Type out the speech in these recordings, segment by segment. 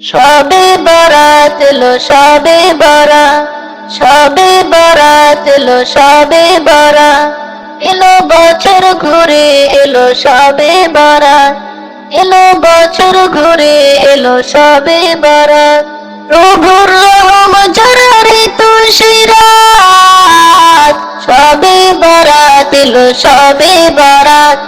সবে বরাত এলো, সবে বরা সবে বরাত এলো, সবে বরা এলো বছর ঘুরে, এলো সবে বরাত। এলো বছর ঘুরে, এলো সবে বরাত। প্রভুর রহম ঝরারে তুষিরাত সবে বরাত এলো, সবে বরাত।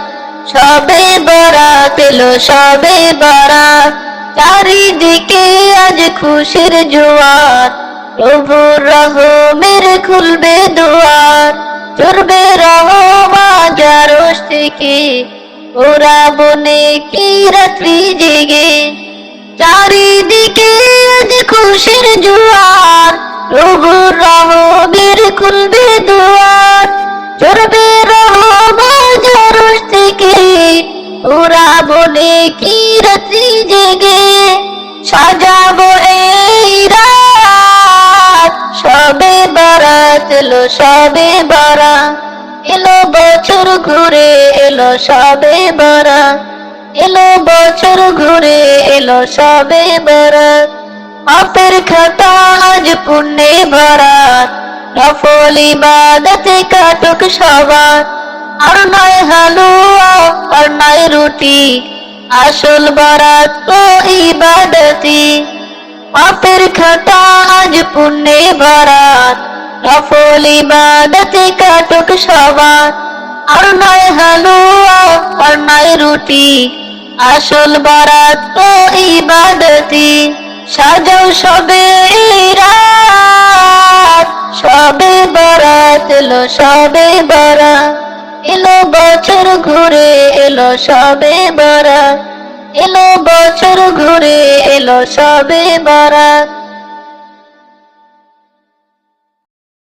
সবে বরাত এলো, সবে বরাত। চারিদিকে আজ খুশির জোয়ার। প্রভুর রহমের খুলবে দুয়ার। চড়বে রহমা জারস থেকে ওরা বনে কি রাত্রি জেগে। চারিদিকে আজ খুশির জোয়ার। প্রভুর রহমের খুলবে দুয়ার। চড়বে রহমা জারস থেকে ওরা বলে কি রাত্রি জেগে। সাজাবো এই রাত। সবে বারাত এলো, সবে বারা। এলো বছর ঘুরে, এলো সবে বারা। এলো বছর ঘুরে, এলো সবে বারাত মাপের খাতা আজ পুণ্যে ভরাত। নফল ইবাদতে কাটুক সবার। আর নয় হালুয়া, আর নয় রুটি। আসল বরাত তো ইবাদতি পাপের খাতা আজ পুণ্যে ভরাত। নফল ইবাদতে কাটুক সবার। আর নয় হালুয়া, আর নয় রুটি, আসল বরাত তো ইবাদতি। সাজাও সবে রাত, সবে বরাত এলো, সবে বরাত। এলো বছর ঘুরে, এলো সবে বরাত। এলো বছর ঘুরে সবে বরাত।